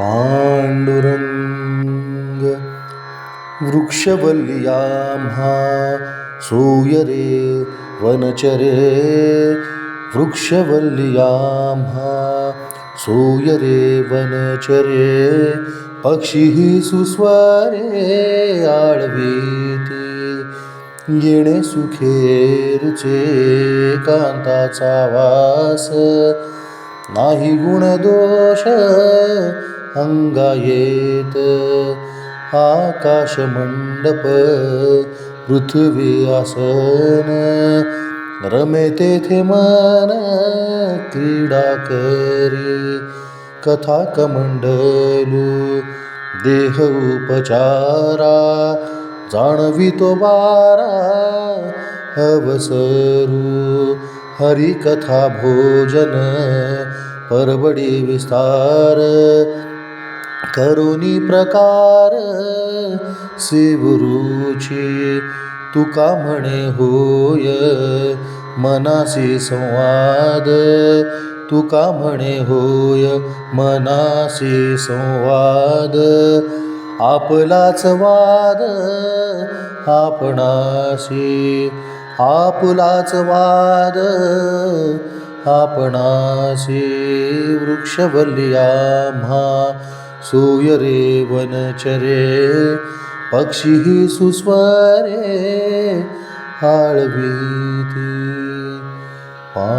पांडुरंग। वृक्षवल्ल्याम्हा सूयरे वनचरे। वृक्षवल्ल्याम्हा सूयरे वनचरे। पक्षिः सुस्वारे आळवीति। येणे सुखेरुचे कांताचा वास। नाही गुणदोष अंगायेत आकाश आकाशमंडप पृथ्वी आसन रमे तेथे मन क्रीडा करी कथा कमंडलू देह उपचारा जाणवितो बारा अवसरू हरिकथा भोजन परबडी विस्तार करुणी प्रकार शिवरुची तुका म्हणे होय मनासी संवाद तुका म्हणे होय मनासी संवाद. आपलाच वाद आपणाशी आपलाच वाद आपणाशी. सूय रे वनचरे पक्षी सुस्वरे हाळवीती पा